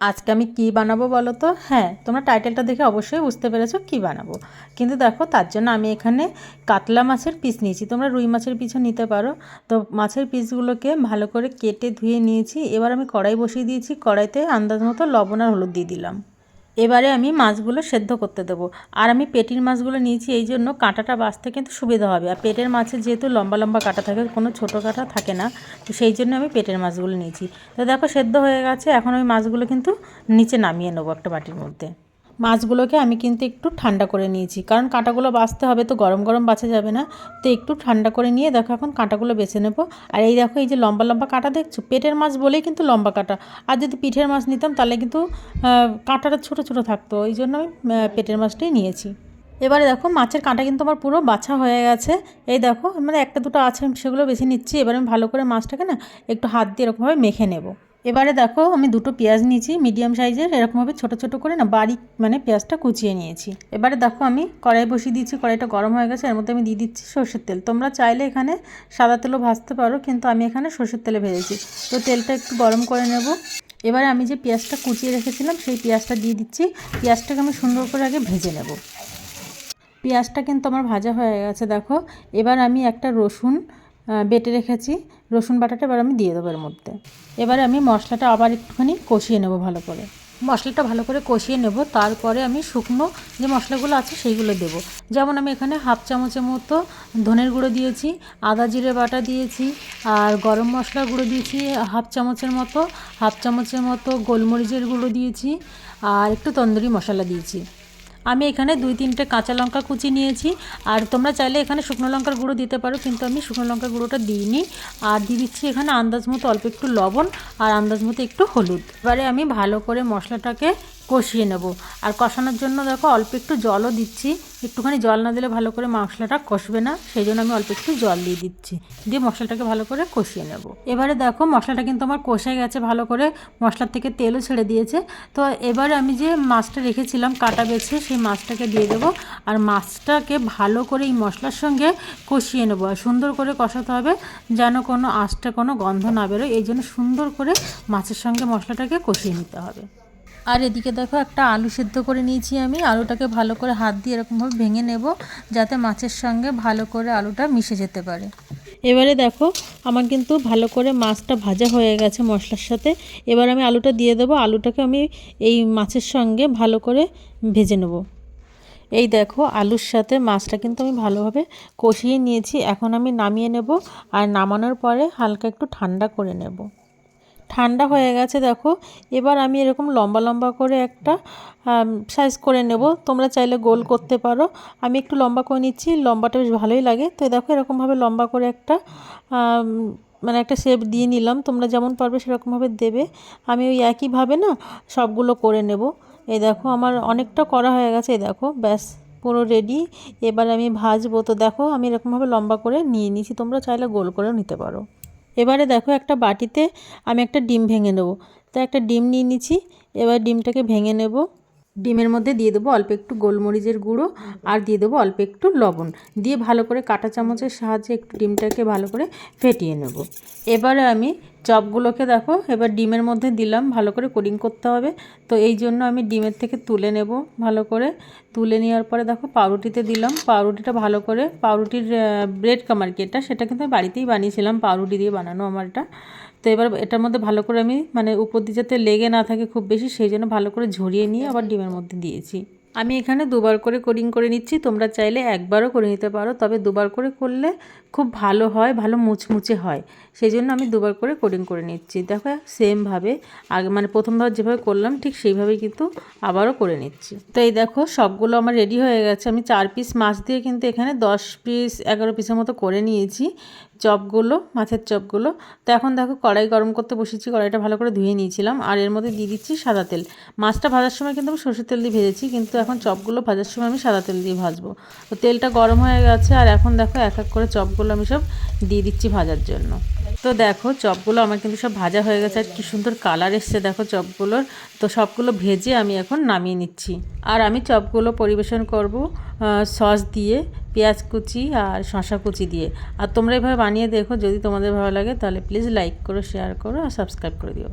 আজকে আমি কি বানাবো বলো তো? হ্যাঁ তোমরা টাইটেলটা দেখে অবশ্যই বুঝতে পেরেছ কি বানাবো। কিন্তু দেখো, তার জন্য আমি এখানে কাতলা মাছের পিস নিয়েছি। তোমরা রুই মাছের পিসও নিতে পারো। তো মাছের পিসগুলোকে ভালো করে কেটে ধুয়ে নিয়েছি। এবার আমি কড়াই বসিয়ে দিয়েছি। কড়াইতে আন্দাজ মতো লবণ আর হলুদ দিয়ে দিলাম। এবারে আমি মাছগুলো সেদ্ধ করতে দেবো। আর আমি পেটির মাছগুলো নিয়েছি, এই জন্য কাঁটাটা বাঁচতে কিন্তু সুবিধা হবে। আর পেটের মাছের যেহেতু লম্বা লম্বা কাঁটা থাকে, কোনো ছোটো কাঁটা থাকে না, তো সেই জন্য আমি পেটের মাছগুলো নিয়েছি। তো দেখো, সেদ্ধ হয়ে গেছে। এখন আমি মাছগুলো কিন্তু নিচে নামিয়ে নেব একটা বাটির মধ্যে। মাছগুলোকে আমি কিন্তু একটু ঠান্ডা করে নিয়েছি। কারণ কাঁটাগুলো বাছতে হবে তো গরম গরম বাছা যাবে না। তো একটু ঠান্ডা করে নিয়ে দেখো এখন কাঁটাগুলো বেছে নেব। আর এই দেখো, এই যে লম্বা লম্বা কাঁটা দেখছ? পেটের মাছ বলেই কিন্তু লম্বা কাঁটা। আর যদি পিঠের মাছ নিতাম তাহলে কিন্তু কাঁটাটা ছোটো ছোটো থাকতো। ওই জন্য আমি পেটের মাছটাই নিয়েছি। এবারে দেখো, মাছের কাঁটা কিন্তু আমার পুরো বাছা হয়ে গেছে। এই দেখো মানে একটা দুটো আছে সেগুলো বেছে নিচ্ছি। এবার আমি ভালো করে মাছটাকে না, একটু হাত দিয়ে এরকমভাবে মেখে নেব। এবারে দেখো আমি দুটো পেঁয়াজ নিয়েছি মিডিয়াম সাইজের এরকমভাবে ছোটো ছোটো করে না বারিক মানে পেঁয়াজটা কুচিয়ে নিয়েছি। এবারে দেখো আমি কড়াই বসিয়ে দিয়েছি, কড়াইটা গরম হয়ে গেছে, এর মধ্যে আমি দিয়ে দিচ্ছি সর্ষের তেল। তোমরা চাইলে এখানে সাদা তেলও ভাজতে পারো, কিন্তু আমি এখানে সর্ষের তেলে ভেজেছি। তো তেলটা একটু গরম করে নেব। এবারে আমি যে পেঁয়াজটা কুচিয়ে রেখেছিলাম, সেই পেঁয়াজটা দিয়ে দিচ্ছি। পেঁয়াজটাকে আমি সুন্দর করে আগে ভেজে নেব। পেঁয়াজটা কিন্তু আমার ভাজা হয়ে গেছে, দেখো। এবার আমি একটা রসুন বেটে রেখেছি, রসুন বাটাটা এবার আমি দিয়ে দেবো এর মধ্যে। এবারে আমি মশলাটা আবার একটুখানি কষিয়ে নেব ভালো করে। মশলাটা ভালো করে কষিয়ে নেব, তারপরে আমি শুকনো যে মশলাগুলো আছে সেইগুলো দেব। যেমন আমি এখানে হাফ চামচের মতো ধনের গুঁড়ো দিয়েছি, আদা জিরে বাটা দিয়েছি, আর গরম মশলা গুঁড়ো দিয়েছি, হাফ চামচের মতো, হাফ চামচের মতো গোলমরিচের গুঁড়ো দিয়েছি, আর একটু তন্দুরি মশলা দিয়েছি। আমি এখানে দুই তিনটে কাঁচা লঙ্কা কুচি নিয়েছি। আর তোমরা চাইলে এখানে শুকনো লঙ্কার গুঁড়ো দিতে পারো, কিন্তু আমি শুকনো লঙ্কার গুঁড়োটা দিইনি। আর দিয়ে দিচ্ছি এখানে আন্দাজ মতো অল্প একটু লবণ আর আন্দাজ মতো একটু হলুদ। এবারে আমি ভালো করে মশলাটাকে কষিয়ে নেব। আর কষানোর জন্য দেখো অল্প একটু জলও দিচ্ছি। একটুখানি জল না দিলে ভালো করে মশলাটা কষবে না সেই জন্য আমি অল্প একটু জল দিয়ে দিচ্ছি। দিয়ে মশলাটাকে ভালো করে কষিয়ে নেব। এবারে দেখো মশলাটা কিন্তু আমার কষে গেছে, ভালো করে মশলার থেকে তেলও ছেড়ে দিয়েছে। তো এবারে আমি যে মাছটা রেখেছিলাম, কাটা বেছে, সেই মাছটাকে দিয়ে দেবো। আর মাছটাকে ভালো করে এই মশলার সঙ্গে কষিয়ে নেব। আর সুন্দর করে কষাতে হবে যেন কোনো আঁচটা কোনো গন্ধ না বেরোয়। এই জন্য সুন্দর করে মাছের সঙ্গে মশলাটাকে কষিয়ে নিতে হবে। আর এদিকে দেখো, একটা আলু সেদ্ধ করে নিয়েছি আমি। আলুটাকে ভালো করে হাত দিয়ে এরকমভাবে ভেঙে নেব, যাতে মাছের সঙ্গে ভালো করে আলুটা মিশে যেতে পারে। এবারে দেখো, আমার কিন্তু ভালো করে মাছটা ভাজা হয়ে গেছে মশলার সাথে। এবার আমি আলুটা দিয়ে দেবো। আলুটাকে আমি এই মাছের সঙ্গে ভালো করে ভেজে নেব। এই দেখো, আলুর সাথে মাছটা কিন্তু আমি ভালোভাবে কষিয়ে নিয়েছি। এখন আমি নামিয়ে নেব, আর নামানোর পরে হালকা একটু ঠান্ডা করে নেব। ঠান্ডা হয়ে গেছে, দেখো। এবার আমি এরকম লম্বা লম্বা করে একটা সাইজ করে নেব। তোমরা চাইলে গোল করতে পারো। আমি একটু লম্বা করে নিচ্ছি, লম্বাটা বেশ ভালোই লাগে। তো দেখো এরকমভাবে লম্বা করে একটা মানে একটা শেপ দিয়ে নিলাম। তোমরা যেমন পারবে সেরকমভাবে দেবে। আমি ওই একইভাবে না সবগুলো করে নেব। এই দেখো আমার অনেকটা করা হয়ে গেছে, এই দেখো। ব্যাস, পুরো রেডি এবার আমি ভাজবো। তো দেখো আমি এরকমভাবে লম্বা করে নিয়ে নিয়েছি তোমরা চাইলে গোল করেও নিতে পারো। এবারে দেখো একটা বাটিতে আমি একটা ডিম ভেঙে নেব। তো একটা ডিম নিয়ে নিচ্ছি, এবার ডিমটাকে ভেঙে নেব। ডিমের মধ্যে দিয়ে দেবো অল্প একটু গোলমরিচের গুঁড়ো আর দিয়ে দেবো অল্প একটু লবণ। দিয়ে ভালো করে কাটা চামচের সাহায্যে একটু ডিমটাকে ভালো করে ফেটিয়ে নেব। এবারে আমি চপগুলোকে দেখো, এবার ডিমের মধ্যে দিলাম, ভালো করে কোডিং করতে হবে। তো এই জন্য আমি ডিমের থেকে তুলে নেব ভালো করে। তুলে নেওয়ার পরে দেখো, পাউরুটিতে দিলাম। পাউরুটিটা ভালো করে, পাউরুটির ব্রেড কামার কি এটা? সেটা কিন্তু আমি বাড়িতেই বানিয়েছিলাম, পাউরুটি দিয়ে বানানো আমার এটা তো এবার এটার মধ্যে ভালো করে আমি মানে উপর দিয়ে যাতে লেগে না থাকে খুব বেশি, সেই জন্য ভালো করে ঝরিয়ে নিয়ে আবার ডিমের মধ্যে দিয়েছি। আমি এখানে দুবার করে কোডিং করে নিচ্ছি, তোমরা চাইলে একবারও করে নিতে পারো, তবে দুবার করে করলে খুব ভালো হয়, ভালো মুচমুচে হয়। সেই জন্য আমি দুবার করে কোডিং করে নিচ্ছি। দেখো সেমভাবে আগে মানে প্রথমবার যেভাবে করলাম, ঠিক সেইভাবেই কিন্তু আবারও করে নিচ্ছি। তো এই দেখো, সবগুলো আমার রেডি হয়ে গেছে। আমি চার পিস মাছ দিয়ে কিন্তু এখানে দশ পিস এগারো পিসের মতো করে নিয়েছি চপগুলো, মাছের চপগুলো। তো এখন দেখো কড়াই গরম করতে বসেছি, কড়াইটা ভালো করে ধুয়ে নিয়েছিলাম। আর এর মধ্যে দিয়ে দিচ্ছি সাদা তেল। মাছটা ভাজার সময় কিন্তু আমি সরষের তেল দিয়ে ভেজেছি, কিন্তু এখন চপগুলো ভাজার সময় আমি সাদা তেল দিয়ে ভাজবো। তো তেলটা গরম হয়ে গেছে আর এখন দেখো এক এক করে চপগুলো আমি সব দিয়ে দিচ্ছি ভাজার জন্য। তো দেখো চপগুলো আমার কিন্তু সব ভাজা হয়ে গেছে আর কি সুন্দর কালার এসছে দেখো চপগুলোর। তো সবগুলো ভেজে আমি এখন নামিয়ে নিচ্ছি। আর আমি চপগুলো পরিবেশন করব সস দিয়ে, পেঁয়াজ কুচি আর শশা কুচি দিয়ে। আর তোমরা এভাবে বানিয়ে দেখো, যদি তোমাদের ভালো লাগে তাহলে প্লিজ লাইক করো, শেয়ার করো আর সাবস্ক্রাইব করে দিও।